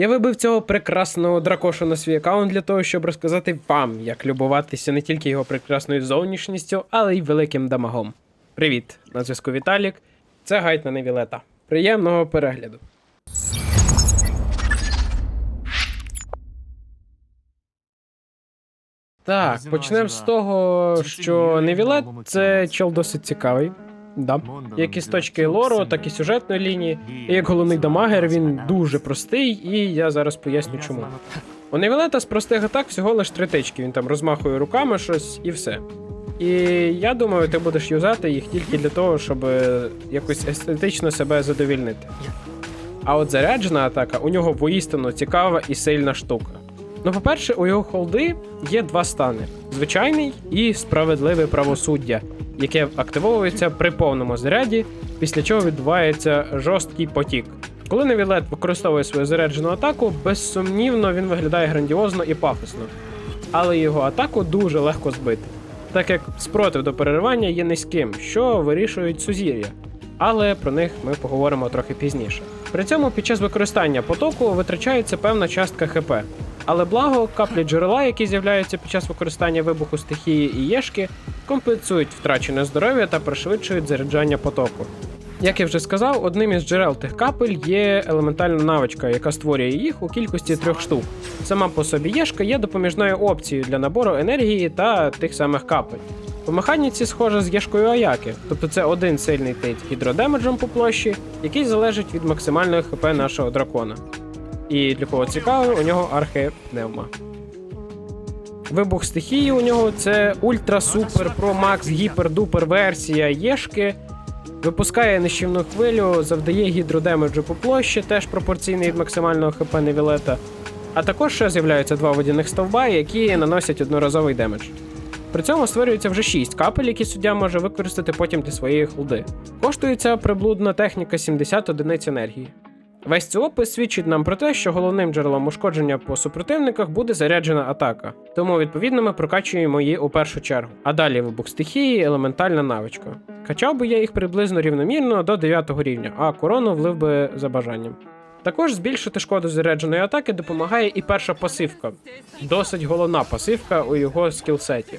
Я вибив цього прекрасного дракоша на свій аккаунт для того, щоб розказати вам, як любуватися не тільки його прекрасною зовнішністю, але й великим дамагом. Привіт, на зв'язку Віталік. Це гайд на Невілета. Приємного перегляду. Так, почнемо з того, що Невілет це чел досить цікавий. Да. Як і з точки лору, так і сюжетної лінії. І як головний дамагер він дуже простий, і я зараз поясню чому. У Невілета з простих атак всього лиш три тички. Він там розмахує руками щось і все. І я думаю, ти будеш юзати їх тільки для того, щоб е, якось естетично себе задовільнити. А от заряджена атака у нього воістину цікава і сильна штука. Ну, по-перше, у його холди є два стани: звичайний і справедливе правосуддя, яке активовується при повному заряді, після чого відбувається жорсткий потік. Коли Невілет використовує свою заряджену атаку, безсумнівно він виглядає грандіозно і пафосно. Але його атаку дуже легко збити, так як спротив до переривання є низьким, що вирішують сузір'я. Але про них ми поговоримо трохи пізніше. При цьому під час використання потоку витрачається певна частка ХП. Але благо, каплі джерела, які з'являються під час використання вибуху стихії і єшки, компенсують втрачене здоров'я та пришвидшують заряджання потоку. Як я вже сказав, одним із джерел тих капель є елементальна навичка, яка створює їх у кількості трьох штук. Сама по собі єшка є допоміжною опцією для набору енергії та тих самих капель. По механіці схоже з єшкою Аяки, тобто це один сильний тит гідродемеджем по площі, який залежить від максимальної хп нашого дракона. І для кого цікаво, у нього архипневма. Вибух стихії у нього це ультра супер про макс гіпер дупер версія Єшки. Випускає нищівну хвилю, завдає гідродемеджу по площі, теж пропорційний від максимального хп Невілета. А також ще з'являються два водяних стовба, які наносять одноразовий демедж. При цьому створюється вже 6 капель, які суддя може використати потім для своєї холди. Коштує ця приблудна техніка 70 одиниць енергії. Весь цей опис свідчить нам про те, що головним джерелом ушкодження по супротивниках буде заряджена атака, тому відповідно ми прокачуємо її у першу чергу. А далі вибух стихії, елементальна навичка. Качав би я їх приблизно рівномірно до 9 рівня, а корону влив би за бажанням. Також збільшити шкоду зарядженої атаки допомагає і перша пасивка. Досить головна пасивка у його скілсеті.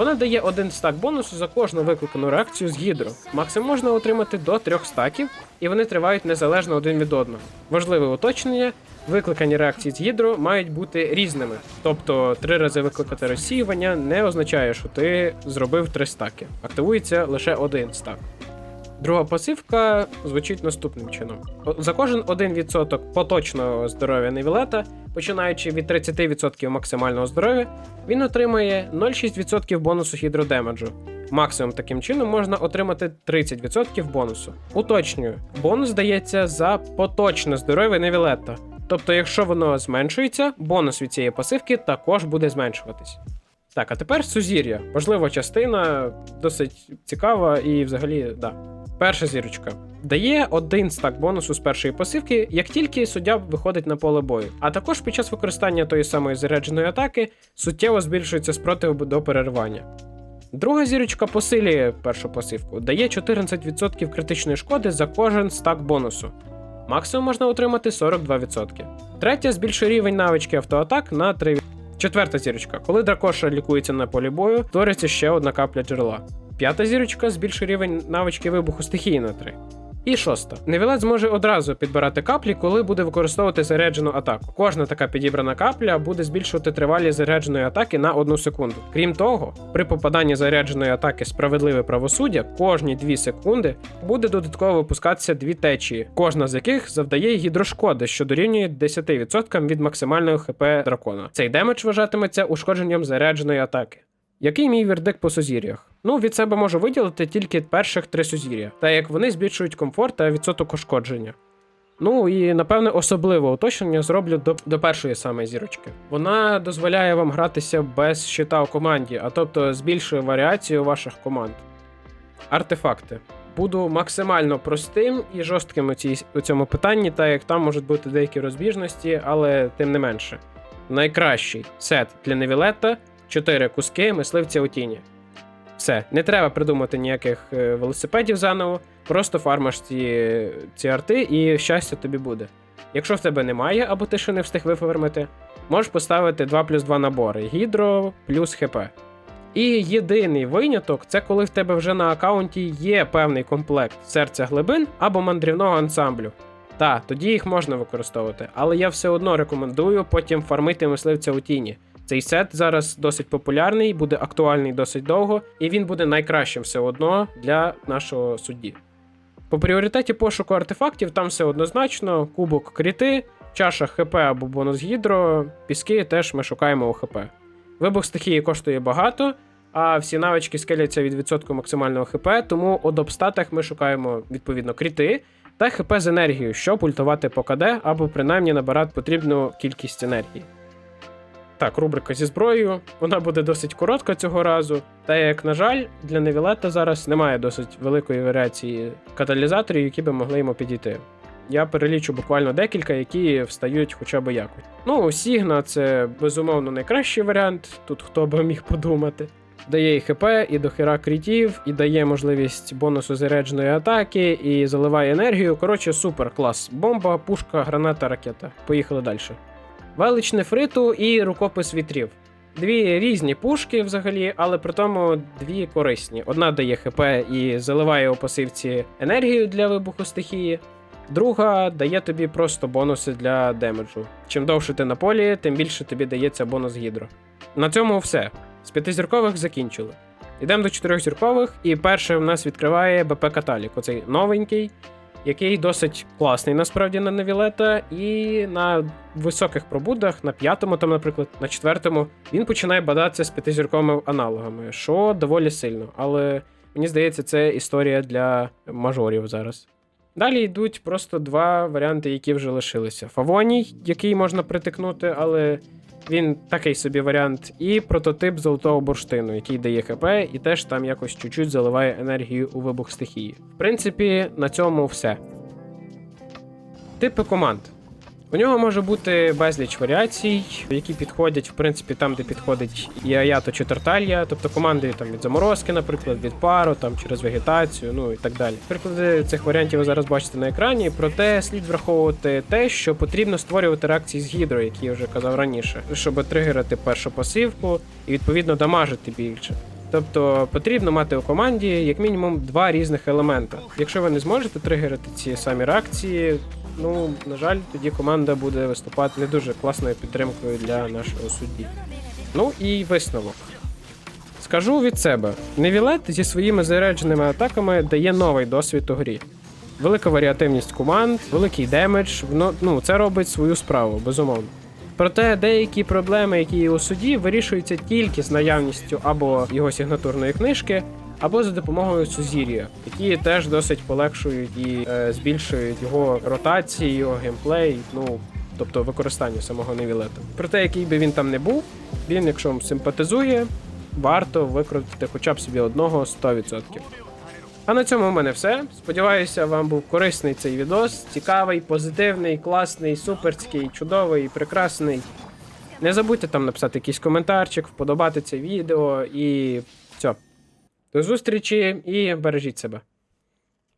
Вона дає один стак бонусу за кожну викликану реакцію з гідро. Максимум можна отримати до трьох стаків, і вони тривають незалежно один від одного. Важливе уточнення: викликані реакції з гідро мають бути різними. Тобто три рази викликати розсіювання не означає, що ти зробив три стаки. Активується лише один стак. Друга пасивка звучить наступним чином: за кожен 1% поточного здоров'я Невілета, починаючи від 30% максимального здоров'я, він отримує 0,6% бонусу гідродемеджу. Максимум таким чином можна отримати 30% бонусу. Уточнюю, бонус дається за поточне здоров'я Невілета. Тобто, якщо воно зменшується, бонус від цієї пасивки також буде зменшуватись. Так, а тепер сузір'я. Важлива частина, досить цікава і взагалі, да. Перша зірочка. Дає один стак бонусу з першої пасивки, як тільки суддя виходить на поле бою. А також під час використання тої самої зарядженої атаки суттєво збільшується спротив до переривання. Друга зірочка посилює першу пасивку, дає 14% критичної шкоди за кожен стак бонусу. Максимум можна отримати 42%. Третя збільшує рівень навички автоатак на 3%. Четверта зірочка. Коли дракоша лікується на полі бою, твориться ще одна капля джерела. П'ята зірочка збільшує рівень навички вибуху стихії на 3. І шоста. Невілет зможе одразу підбирати каплі, коли буде використовувати заряджену атаку. Кожна така підібрана капля буде збільшувати тривалість зарядженої атаки на 1 секунду. Крім того, при попаданні зарядженої атаки справедливе правосуддя кожні 2 секунди буде додатково випускатися дві течії, кожна з яких завдає гідрошкоди, що дорівнює 10% від максимального хп дракона. Цей демедж вважатиметься ушкодженням зарядженої атаки. Який мій вердикт по сузір'ях? Ну, від себе можу виділити тільки перших три сузір'я, та як вони збільшують комфорт та відсоток ушкодження. Ну і напевне особливе уточнення зроблю до, до першої саме зірочки. Вона дозволяє вам гратися без щита у команді, а тобто збільшує варіацію ваших команд. Артефакти. Буду максимально простим і жорстким у, цій, у цьому питанні, так як там можуть бути деякі розбіжності, але тим не менше. Найкращий сет для Невілета 4 куски мисливця у тіні. Все, не треба придумати ніяких е, велосипедів заново, просто фармиш ці, ці арти і щастя тобі буде. Якщо в тебе немає, або ти ще не встиг виформити, можеш поставити 2 плюс 2 набори гідро плюс ХП. І єдиний виняток це коли в тебе вже на аккаунті є певний комплект серця глибин або мандрівного ансамблю. Та, тоді їх можна використовувати, але я все одно рекомендую потім фармити мисливця у тіні. Цей сет зараз досить популярний, буде актуальний досить довго, і він буде найкращим все одно для нашого судді. По пріоритеті пошуку артефактів там все однозначно: кубок кріти, чаша ХП або бонус гідро, піски теж ми шукаємо у ХП. Вибух стихії коштує багато, а всі навички скеляться від відсотку максимального ХП, тому у допстатах ми шукаємо відповідно кріти та ХП з енергією, щоб ультувати по КД або принаймні набирати потрібну кількість енергії. Так, рубрика зі зброєю. Вона буде досить коротка цього разу. Та як, на жаль, для Невілета зараз немає досить великої варіації каталізаторів, які би могли йому підійти. Я перелічу буквально декілька, які встають хоча б якось. Ну, Сігна це безумовно найкращий варіант, тут хто би міг подумати. Дає і ХП, і дохера крітів, і дає можливість бонусу зарядженої атаки, і заливає енергію. Коротше, супер клас. Бомба, пушка, граната, ракета. Поїхали далі. Велич нефриту і рукопис вітрів. Дві різні пушки взагалі, але при тому дві корисні. Одна дає ХП і заливає у пасивці енергію для вибуху стихії. Друга дає тобі просто бонуси для демеджу. Чим довше ти на полі, тим більше тобі дається бонус гідро. На цьому все. З п'ятизіркових закінчили. Йдемо до чотирьохзіркових, і перше в нас відкриває БП Каталік, оцей новенький, який досить класний насправді на Невілета, і на високих пробудах, на п'ятому, там, наприклад, на четвертому, він починає бадатися з п'ятизірковими аналогами, що доволі сильно. Але мені здається, це історія для мажорів зараз. Далі йдуть просто два варіанти, які вже лишилися: Фавоній, який можна притикнути, але він такий собі варіант, і прототип золотого бурштину, який дає ХП, і теж там якось чуть-чуть заливає енергію у вибух стихії. В принципі, на цьому все. Типи команд. У нього може бути безліч варіацій, які підходять, в принципі, там, де підходить і Аято чи Тарталья, тобто команди там від заморозки, наприклад, від пару, там через вегетацію, ну і так далі. Приклади цих варіантів ви зараз бачите на екрані. Проте слід враховувати те, що потрібно створювати реакції з гідро, які я вже казав раніше, щоб тригерити першу пасивку і відповідно дамажити більше. Тобто потрібно мати у команді як мінімум два різних елемента. Якщо ви не зможете тригерити ці самі реакції, ну на жаль, тоді команда буде виступати не дуже класною підтримкою для нашого судді. Ну і висновок. Скажу від себе: Невілет зі своїми зарядженими атаками дає новий досвід у грі. Велика варіативність команд, великий демедж, ну це робить свою справу, безумовно. Проте деякі проблеми, які є у суді, вирішуються тільки з наявністю або його сигнатурної книжки, або за допомогою сузір'я, які теж досить полегшують і е, збільшують його ротації, його геймплей, ну тобто використання самого невілета. Проте, який би він там не був, він, якщо вам симпатизує, варто викрутити хоча б собі одного 100%. А на цьому в мене все. Сподіваюся, вам був корисний цей відос. Цікавий, позитивний, класний, суперський, чудовий, прекрасний. Не забудьте там написати якийсь коментарчик, вподобати це відео і. До зустрічі і бережіть себе.